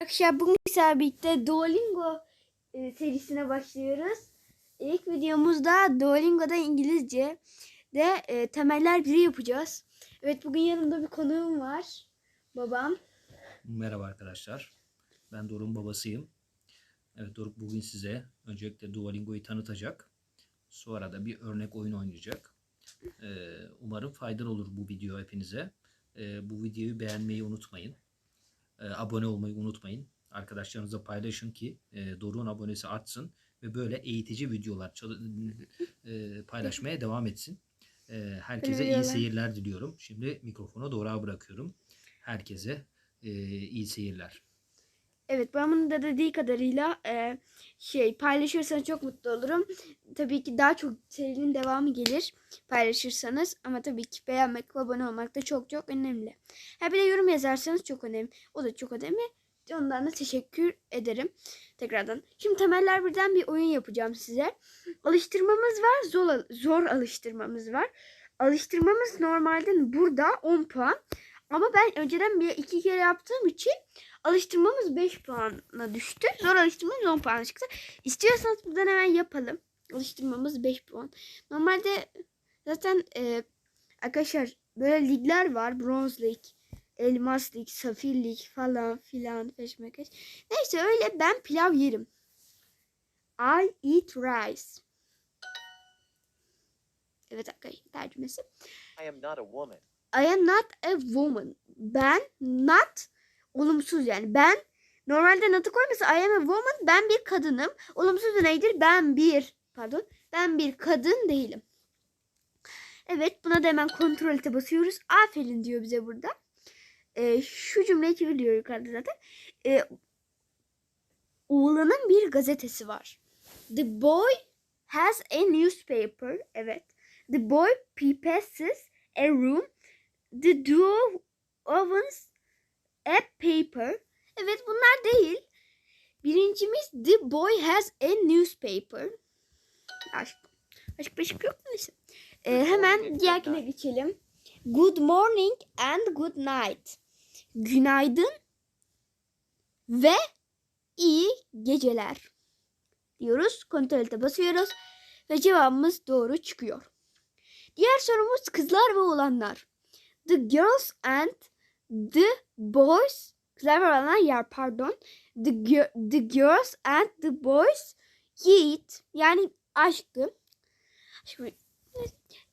Arkadaşlar bugün sizlerle birlikte Duolingo e, serisine başlıyoruz. İlk videomuzda Duolingo'da İngilizce de e, temeller biri yapacağız. Evet bugün yanımda bir konuğum var. Babam. Merhaba arkadaşlar. Ben Doruk'un babasıyım. Evet Doruk bugün size öncelikle Duolingo'yu tanıtacak. Sonra da bir örnek oyun oynayacak. Ee, umarım faydalı olur bu video hepinize. Ee, bu videoyu beğenmeyi unutmayın. Ee, abone olmayı unutmayın. Arkadaşlarınızla paylaşın ki e, Doruk'un abonesi artsın ve böyle eğitici videolar e, paylaşmaya devam etsin. Ee, herkese iyi seyirler diliyorum. Şimdi mikrofonu Doruk'a bırakıyorum. Herkese e, iyi seyirler. Evet babamın da dediği kadarıyla e, şey paylaşırsanız çok mutlu olurum. Tabii ki daha çok serinin devamı gelir paylaşırsanız. Ama tabii ki beğenmek ve abone olmak da çok çok önemli. Ha bir de yorum yazarsanız çok önemli. O da çok önemli. Ondan da teşekkür ederim tekrardan. Şimdi temeller birden bir oyun yapacağım size. Alıştırmamız var, zor, zor alıştırmamız var. Alıştırmamız normalde burada 10 puan. Ben önceden bir iki kere yaptığım için alıştırmamız 5 puana düştü. Zor alıştırmamız 10 puan çıktı. İstiyorsanız buradan hemen yapalım. Alıştırmamız 5 puan. Normalde zaten e, arkadaşlar böyle ligler var. Bronze Lig, Elmas Lig, Safir Lig falan filan. Peşmekeş. Neyse öyle ben pilav yerim. I eat rice. Evet arkadaşlar tercümesi. I am not a woman. I am not a woman. Ben not olumsuz yani. Ben normalde not'u koymasa I am a woman. Ben bir kadınım. Olumsuz neydir? Ben bir pardon. Ben bir kadın değilim. Evet buna da hemen kontrol ete basıyoruz. Aferin diyor bize burada. Ee, şu cümleyi çeviriyor yukarıda zaten. Ee, oğlanın bir gazetesi var. The boy has a newspaper. Evet. The boy purposes a room The duo owns a paper. Evet bunlar değil. Birincimiz The boy has a newspaper. Aşk. Aşk beşik yok mu. Ee, hemen diğerine geçelim. Good morning and good night. Günaydın ve iyi geceler diyoruz. Kontrolte basıyoruz ve cevabımız doğru çıkıyor. Diğer sorumuz kızlar ve oğlanlar. The girls and the boys kızlar ve oğlanlar yer pardon. The, the girls and the boys eat yani aşkı. Şimdi,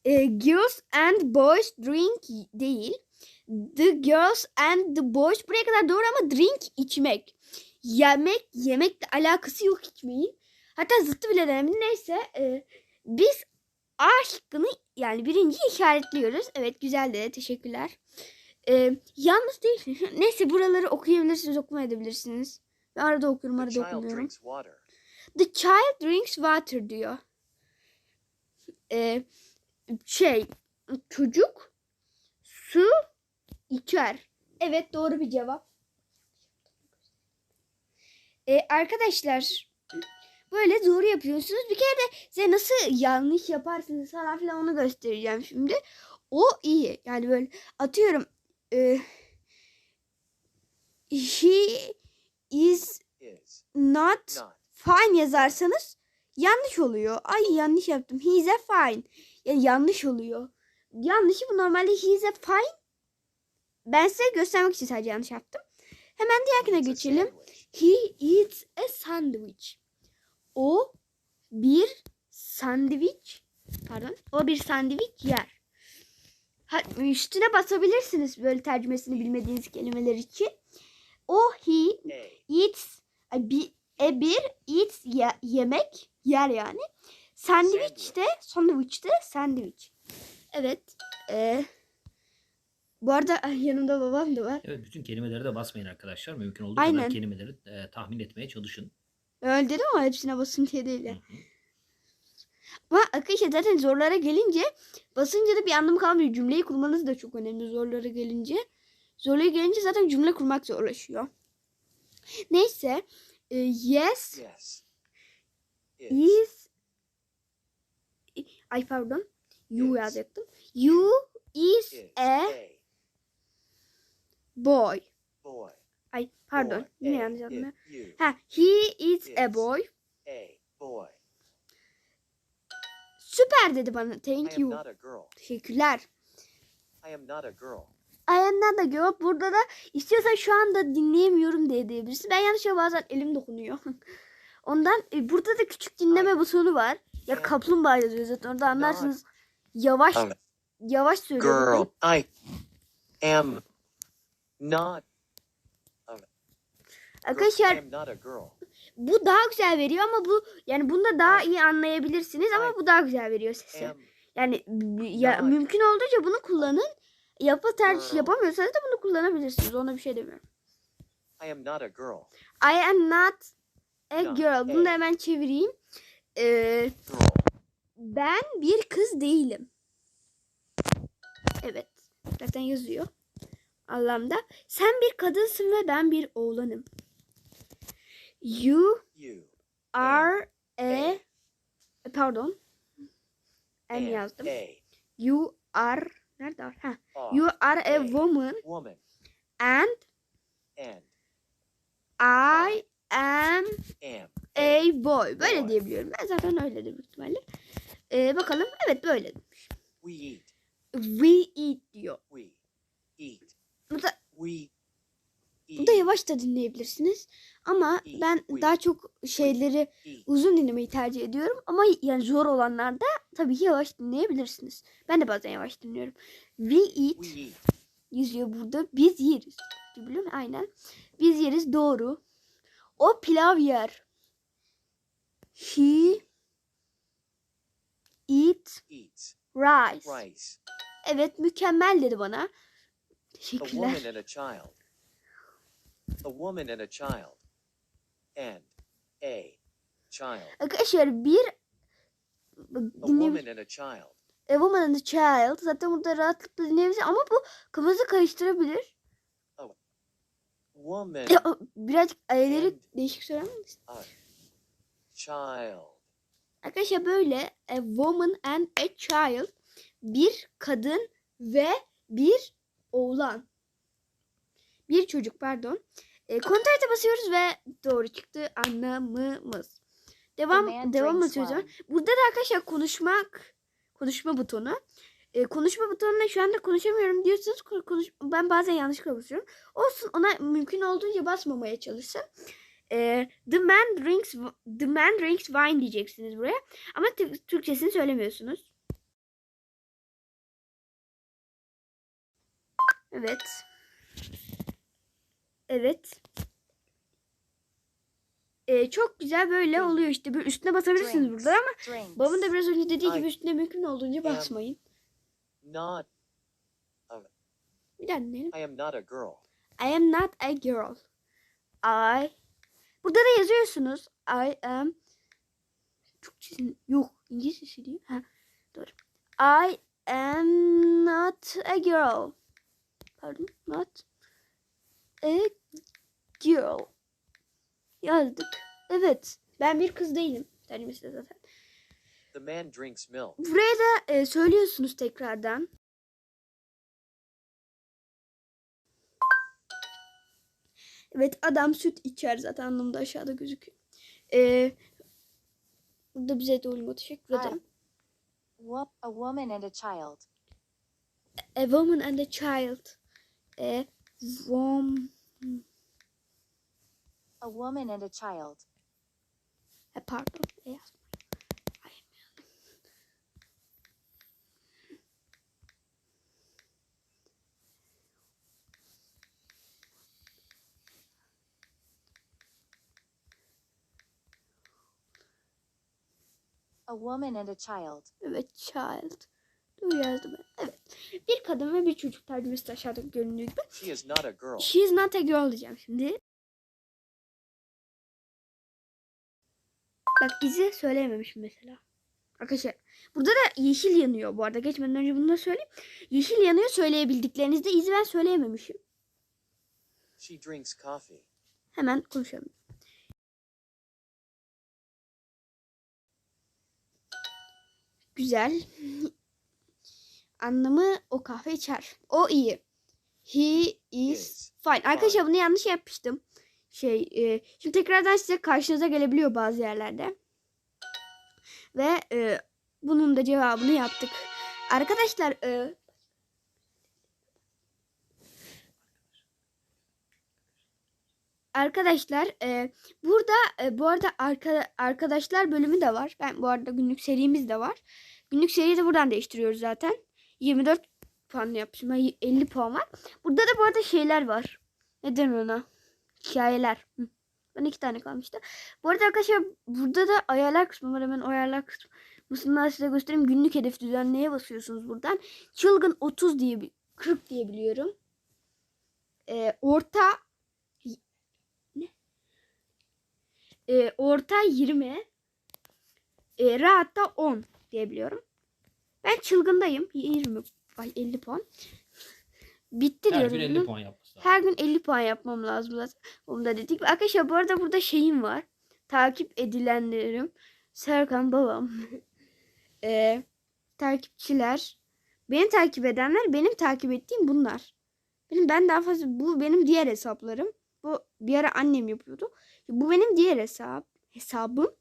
e, girls and boys drink değil. The girls and the boys buraya kadar doğru ama drink içmek. Yemek yemekle alakası yok içmeyin. Hatta zıttı bile denedim. Neyse e, biz A şıkkını yani birinci işaretliyoruz. Evet güzel de teşekkürler. Ee, yalnız değil. Neyse buraları okuyabilirsiniz okumayabilirsiniz. Ben arada okuyorum arada okumuyorum. The child drinks water diyor. Ee, şey çocuk su içer. Evet doğru bir cevap. Ee, arkadaşlar böyle doğru yapıyorsunuz. Bir kere de size nasıl yanlış yaparsınız falan filan onu göstereceğim şimdi. O iyi. Yani böyle atıyorum e, he is not fine yazarsanız yanlış oluyor. Ay yanlış yaptım. He is a fine. Yani yanlış oluyor. Yanlışı bu normalde he is a fine. Ben size göstermek için sadece yanlış yaptım. Hemen a geçelim. He eats a sandwich. O bir sandviç pardon o bir sandviç yer. Ha, üstüne basabilirsiniz böyle tercümesini bilmediğiniz kelimeler için. O he eats a, bi, a bir eats ye- yemek yer yani. Sandviç de sandviç de sandviç. Evet. eee, bu arada yanımda babam da var. Evet bütün kelimeleri de basmayın arkadaşlar. Mümkün olduğu Aynen. kadar kelimeleri e, tahmin etmeye çalışın. Dedim ama hepsine basın diye değil. Yani. Ama arkadaşlar zaten zorlara gelince basınca da bir anlamı kalmıyor. Cümleyi kurmanız da çok önemli zorlara gelince. Zorlara gelince zaten cümle kurmak zorlaşıyor. Neyse. e, yes Yes. Is. is ay pardon. You Is. yazacaktım. You is a A. boy. Boy. Ay pardon. boy, Yine yanlış anladım. you, Ha, he is a boy. a, boy. Süper dedi bana. Thank you. Teşekkürler. I am not a girl. I am not a girl. Burada da istiyorsan şu anda dinleyemiyorum diye diyebilirsin. Ben yanlışlıkla bazen elim dokunuyor. Ondan e, burada da küçük dinleme butonu var. Ya kaplumbağa yazıyor zaten. Orada anlarsınız. Yavaş Um, yavaş söylüyorum. Girl. I am not. Arkadaşlar bu daha güzel veriyor ama bu yani bunda daha iyi anlayabilirsiniz ama bu daha güzel veriyor sesi. Yani ya, mümkün olduğunca bunu kullanın. Yapı tercih yapamıyorsanız da bunu kullanabilirsiniz. Ona bir şey demiyorum. I am not a girl. I am not a girl. Bunu da hemen çevireyim. Ee, ben bir kız değilim. Evet. Zaten yazıyor. Anlamda. Sen bir kadınsın ve ben bir oğlanım. You You. are a A. pardon. En and yazdım. A. You are nerede? Ha. You are a woman woman. and And I am am a boy. Böyle Boy. diyebiliyorum. Ben zaten öyledir büyük ihtimalle. Ee, bakalım. Evet böyle. We eat. We eat diyor. We eat. Da, We eat. bu da yavaş da dinleyebilirsiniz. Ama ben daha çok şeyleri uzun dinlemeyi tercih ediyorum. Ama yani zor olanlarda tabii ki yavaş dinleyebilirsiniz. Ben de bazen yavaş dinliyorum. We eat yazıyor burada. Biz yeriz. Biliyor musun? Aynen. Biz yeriz doğru. O pilav yer. He eat rice. Rice. Evet mükemmel dedi bana. Teşekkürler. A. A woman and a child. And a child. Arkadaşlar bir A woman and a child. A woman and a child. Zaten burada rahatlıkla dinleyebiliriz ama bu kafanızı karıştırabilir. Woman. Ya, birazcık And- değişik söyler misin? A child. Arkadaşlar böyle a woman and a child bir kadın ve bir oğlan. Bir çocuk pardon. E, kontakta basıyoruz ve doğru çıktı anlamımız. Devam devam atıyoruz. Burada da arkadaşlar konuşmak konuşma butonu. E, konuşma butonuna şu anda konuşamıyorum diyorsanız ko- konuş, ben bazen yanlışlıkla basıyorum. Olsun ona mümkün olduğunca basmamaya çalışın. E, the man drinks the man drinks wine diyeceksiniz buraya. Ama Tü- Türkçesini söylemiyorsunuz. Evet. Evet. E, çok güzel böyle oluyor işte. Böyle üstüne basabilirsiniz burada ama babamın da biraz önce dediği gibi üstüne mümkün olduğunca basmayın. Not. Bir daha dinleyelim. I am not a girl. I am not a girl. I Burada da yazıyorsunuz. I am Türkçesi yok. İngilizcesi değil. Ha, doğru. I am not a girl. Pardon. Not a girl. Yazdık. Evet. Ben bir kız değilim. Tercümesi de zaten. The man drinks milk. Buraya da e, söylüyorsunuz tekrardan. Evet adam süt içer zaten anlamda aşağıda gözüküyor. E, burada bize Duolingo teşekkür Ay. ederim. Wo- a woman and a child. A woman and a child. A wom, A woman and a child. e, pardon. E, yazma. Ay. A woman and a child. Evet child. Dur yazdım ben. Evet. Bir kadın ve bir çocuk tercümesi de aşağıda göründüğü gibi. She is not a girl. She is not a girl diyeceğim şimdi. Bak izi söyleyememişim mesela. Arkadaşlar burada da yeşil yanıyor bu arada. Geçmeden önce bunu da söyleyeyim. Yeşil yanıyor söyleyebildiklerinizde izi ben söyleyememişim. She drinks coffee. Hemen konuşalım. Güzel. Anlamı o kahve içer. O iyi. He is fine. Arkadaşlar bunu yanlış yapmıştım. Şey, e, şimdi tekrardan size karşınıza gelebiliyor bazı yerlerde. Ve e, bunun da cevabını yaptık. Arkadaşlar e, Arkadaşlar e, burada e, bu arada arka, arkadaşlar bölümü de var. Ben bu arada günlük serimiz de var. Günlük seriyi de buradan değiştiriyoruz zaten. 24 puan yapmışım. Ben 50 puan var. Burada da bu arada şeyler var. Neden ona? Hikayeler. Ben iki tane kalmıştı. Bu arada arkadaşlar burada da ayarlar kısmı var. Hemen ayarlar kısmını size göstereyim. Günlük hedef düzenleye basıyorsunuz buradan. Çılgın 30 diye bir 40 diye biliyorum. Ee, orta ne? Ee, orta 20 e, rahatta 10 diyebiliyorum. Ben çılgındayım. 20 ay 50 puan. Bitti Her diyorum. gün 50 bunun. puan yapması lazım. Her gün 50 puan yapmam lazım zaten. Onu da dedik. Arkadaşlar bu arada burada şeyim var. Takip edilenlerim. Serkan babam. Ee, takipçiler. Beni takip edenler benim takip ettiğim bunlar. Benim ben daha fazla bu benim diğer hesaplarım. Bu bir ara annem yapıyordu. Bu benim diğer hesap hesabım.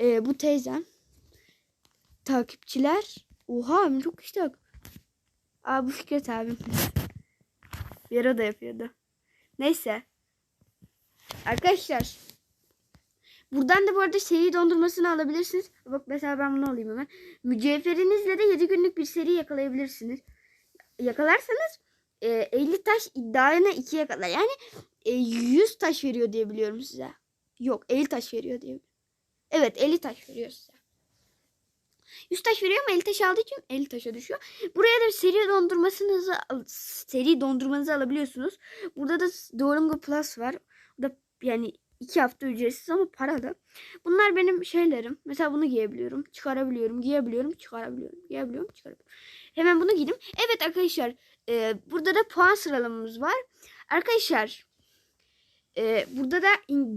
Ee, bu teyzem. Takipçiler. Oha çok işte. Aa bu Fikret abim. Bir ara da yapıyordu. Neyse. Arkadaşlar. Buradan da bu arada seri dondurmasını alabilirsiniz. Bak mesela ben bunu alayım hemen. Mücevherinizle de 7 günlük bir seri yakalayabilirsiniz. Yakalarsanız e, 50 taş iddiayına 2'ye kadar. Yani e, 100 taş veriyor diye biliyorum size. Yok 50 taş veriyor diye. Evet 50 taş veriyor size. 100 taş veriyor ama 50 taş aldığı için 50 taşa düşüyor. Buraya da seri dondurmasınızı seri dondurmanızı alabiliyorsunuz. Burada da Duolingo Plus var. Bu da yani 2 hafta ücretsiz ama paralı. Bunlar benim şeylerim. Mesela bunu giyebiliyorum. Çıkarabiliyorum. Giyebiliyorum. Çıkarabiliyorum. Giyebiliyorum. Çıkarabiliyorum. Hemen bunu giydim. Evet arkadaşlar. e, burada da puan sıralamamız var. Arkadaşlar. e, burada da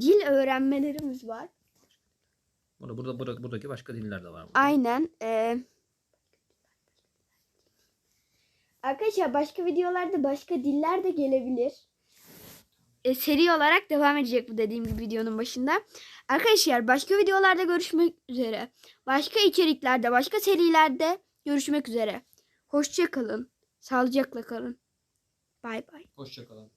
dil öğrenmelerimiz var. Burada, burada, burada, buradaki başka diller de var. burada. Aynen. Ee, arkadaşlar başka videolarda başka diller de gelebilir. Ee, seri olarak devam edecek bu dediğim gibi videonun başında. Arkadaşlar başka videolarda görüşmek üzere. Başka içeriklerde, başka serilerde görüşmek üzere. Hoşça kalın. Sağlıcakla kalın. Bay bay. Hoşçakalın.